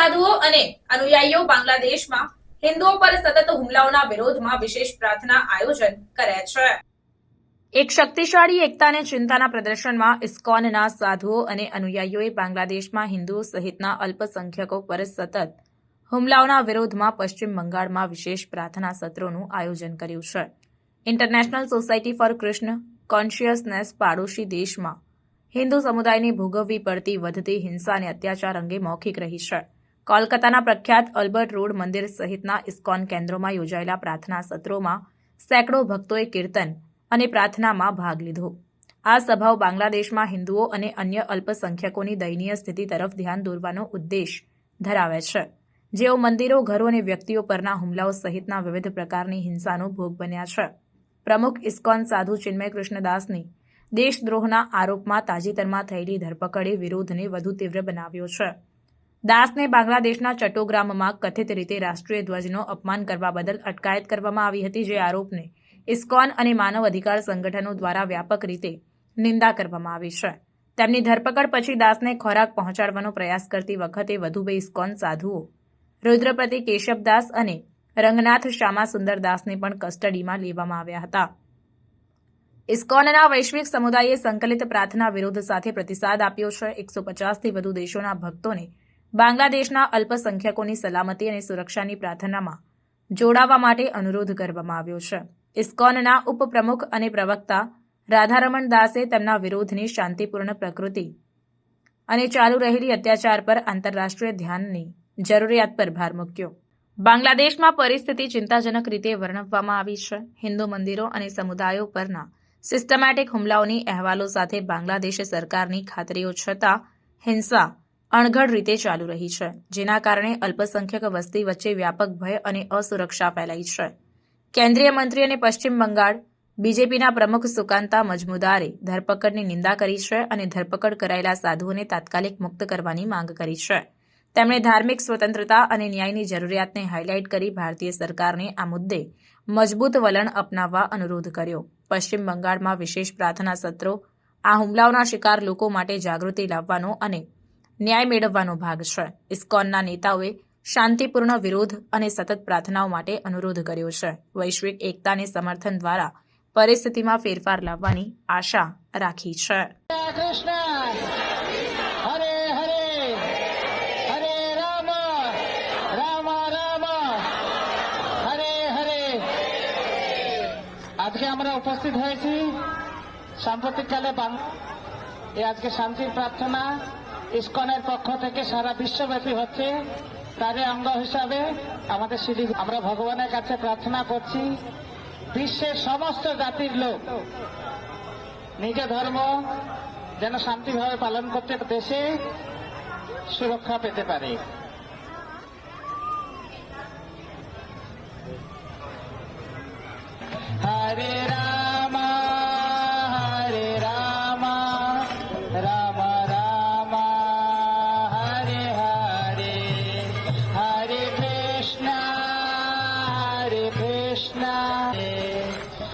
સાધુઓ અને અનુયાયીઓ બાંગ્લાદેશમાં હિન્દુઓ પર સતત હુમલાઓના વિરોધમાં વિશેષ પ્રાર્થના આયોજન કર્યા છે. એક શક્તિશાળી એકતાને ચિંતાના પ્રદર્શનમાં ઇસ્કોનના સાધુઓ અને અનુયાયીઓએ બાંગ્લાદેશમાં હિન્દુઓ સહિતના અલ્પસંખ્યકો પર સતત હુમલાઓના વિરોધમાં પશ્ચિમ બંગાળમાં વિશેષ પ્રાર્થના સત્રોનું આયોજન કર્યું છે. International Society for Krishna Consciousness પાડોશી દેશમાં હિન્દુ સમુદાયને ભોગવવી પડતી વધતી હિંસા અને અત્યાચાર અંગે મૌખિક રહી છે. કોલકાતાના પ્રખ્યાત અલ્બર્ટ રોડ મંદિર સહિતના ઇસ્કોન કેન્દ્રોમાં યોજાયેલા પ્રાર્થના સત્રોમાં સેંકડો ભક્તોએ કીર્તન અને પ્રાર્થનામાં ભાગ લીધો. આ સભાઓ બાંગ્લાદેશમાં હિન્દુઓ અને અન્ય અલ્પસંખ્યકોની દયનીય સ્થિતિ તરફ ધ્યાન દોરવાનો ઉદ્દેશ ધરાવે છે. જેઓ મંદિરો, ઘરો અને વ્યક્તિઓ પરના હુમલાઓ સહિતના વિવિધ પ્રકારની હિંસાનો ભોગ બન્યા છે. પ્રમુખ ઇસ્કોન સાધુ ચિન્મય કૃષ્ણદાસની દેશદ્રોહના આરોપમાં તાજેતરમાં થયેલી ધરપકડે વિરોધને વધુ તીવ્ર બનાવ્યો છે. દાસને બાંગ્લાદેશના ચટોગ્રામમાં કથિત રીતે રાષ્ટ્રીય ધ્વજનો અપમાન કરવા બદલ અટકાયત કરવામાં આવી હતી જે આરોપને ઇસ્કોન અને માનવ અધિકાર સંગઠનો દ્વારા વ્યાપક રીતે નિંદા કરવામાં આવી છે. તેમની ધરપકડ પછી દાસને ખોરાક પહોંચાડવાનો પ્રયાસ કરતી વખતે વધુ બે ઇસ્કોન સાધુઓ, રુદ્રપતિ કેશવદાસ અને રંગનાથ શ્યામા સુંદરદાસને પણ કસ્ટડીમાં લેવામાં આવ્યા હતા. ઇસ્કોનના વૈશ્વિક સમુદાયે સંકલિત પ્રાર્થના વિરોધ સાથે પ્રતિસાદ આપ્યો છે. એકસો પચાસથી વધુ દેશોના ભક્તોને બાંગ્લાદેશના અલ્પસંખ્યકોની સલામતી અને સુરક્ષાની પ્રાર્થનામાં જોડાવા માટે અનુરોધ કરવામાં આવ્યો છે. ઇસ્કોનના ઉપપ્રમુખ અને પ્રવક્તા રાધારમણ દાસે તેમના વિરોધની શાંતિપૂર્ણ પ્રકૃતિ અને ચાલુ રહેલી અત્યાચાર પર આંતરરાષ્ટ્રીય ધ્યાનની જરૂરિયાત પર ભાર મૂક્યો. બાંગ્લાદેશમાં પરિસ્થિતિ ચિંતાજનક રીતે વર્ણવવામાં આવી છે. હિન્દુ મંદિરો અને સમુદાયો પરના સિસ્ટમેટિક હુમલાઓની અહેવાલો સાથે બાંગ્લાદેશ સરકારની ખાતરીઓ છતાં હિંસા અણઘડ રીતે ચાલુ રહી છે, જેના કારણે અલ્પસંખ્યક વસ્તી વચ્ચે વ્યાપક ભય અને અસુરક્ષા ફેલાઈ છે. કેન્દ્રીય મંત્રી અને પશ્ચિમ બંગાળ બીજેપીના પ્રમુખ સુકાંતા મજમુદારે ધરપકડની નિંદા કરી છે અને ધરપકડ કરાયેલા સાધુઓને તાત્કાલિક મુક્ત કરવાની માંગ કરી છે. તેમણે ધાર્મિક સ્વતંત્રતા અને ન્યાયની જરૂરિયાતને હાઇલાઇટ કરી ભારતીય સરકારને આ મુદ્દે મજબૂત વલણ અપનાવવા અનુરોધ કર્યો. પશ્ચિમ બંગાળમાં વિશેષ પ્રાર્થના સત્રો, આ હુમલાઓના શિકાર લોકો માટે જાગૃતિ લાવવાનો અને ન્યાય મેળવવાનો ભાગ છે ઇસ્કોનના નેતાઓએ શાંતિપૂર્ણ વિરોધ અને સતત પ્રાર્થનાઓ માટે અનુરોધ કર્યો છે વૈશ્વિક એકતાને સમર્થન દ્વારા પરિસ્થિતિમાં ફેરફાર લાવવાની આશા રાખી છે કૃષ્ણ હરે હરે હરે રામ রাম রাম হরে হরে আজকে আমরা উপস্থিত হয়েছি সাম্প্রতিককালে বাং- এই আজকে শান্তির প্রার্থনা ইস্কনের পক্ষ থেকে সারা বিশ্বব্যাপী হচ্ছে। তারই অঙ্গ হিসাবে আমাদের শিলি আমরা ভগবানের কাছে প্রার্থনা করছি। বিশ্বের সমস্ত জাতির লোক, নিজ ধর্ম যেন শান্তিভাবে পালন করতে দেশে সুরক্ষা পেতে পারে। হরে